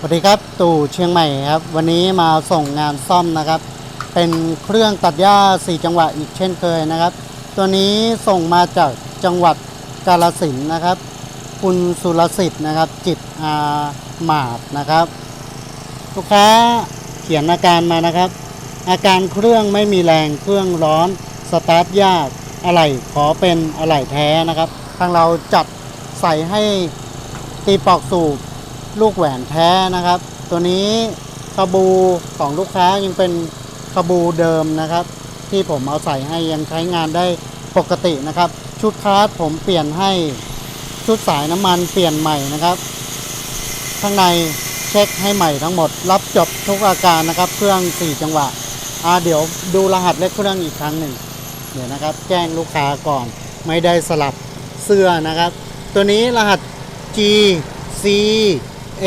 สวัสดีครับตู่เชียงใหม่ครับ วันนี้มาส่งงานซ่อมนะครับ เป็นเครื่องตัดหญ้า 4 จังหวะอีกเช่นเคยนะครับ ตัวนี้ส่งมาจากจังหวัดกาลสินนะครับ คุณสุรสิทธิ์นะครับ จิตอาหมาดนะครับ ลูกค้าเขียนอาการมานะครับ อาการเครื่องไม่มีแรงเครื่องร้อนสตาร์ทยากอะไหล่ขอเป็นอะไหล่แท้นะครับ ทางเราจัดใส่ให้ตีปอกสูบ ลูกแหวนแท้นะครับ ตัวนี้ขบูของลูกค้ายังเป็นขบูเดิมนะครับ ที่ผมเอาใส่ให้ยังใช้งานได้ปกตินะครับ ชุดคาร์ดผมเปลี่ยนให้ชุดสายน้ำมันเปลี่ยนใหม่นะครับ ข้างในเช็คให้ใหม่ทั้งหมด รับจบทุกอาการนะครับ เครื่อง 4 จังหวะอ่าเดี๋ยวดูรหัสเลขเครื่องอีกครั้งหนึ่งเดี๋ยวนะครับ แจ้งลูกค้าก่อนไม่ได้สลับเสื้อนะครับ ตัวนี้รหัส G C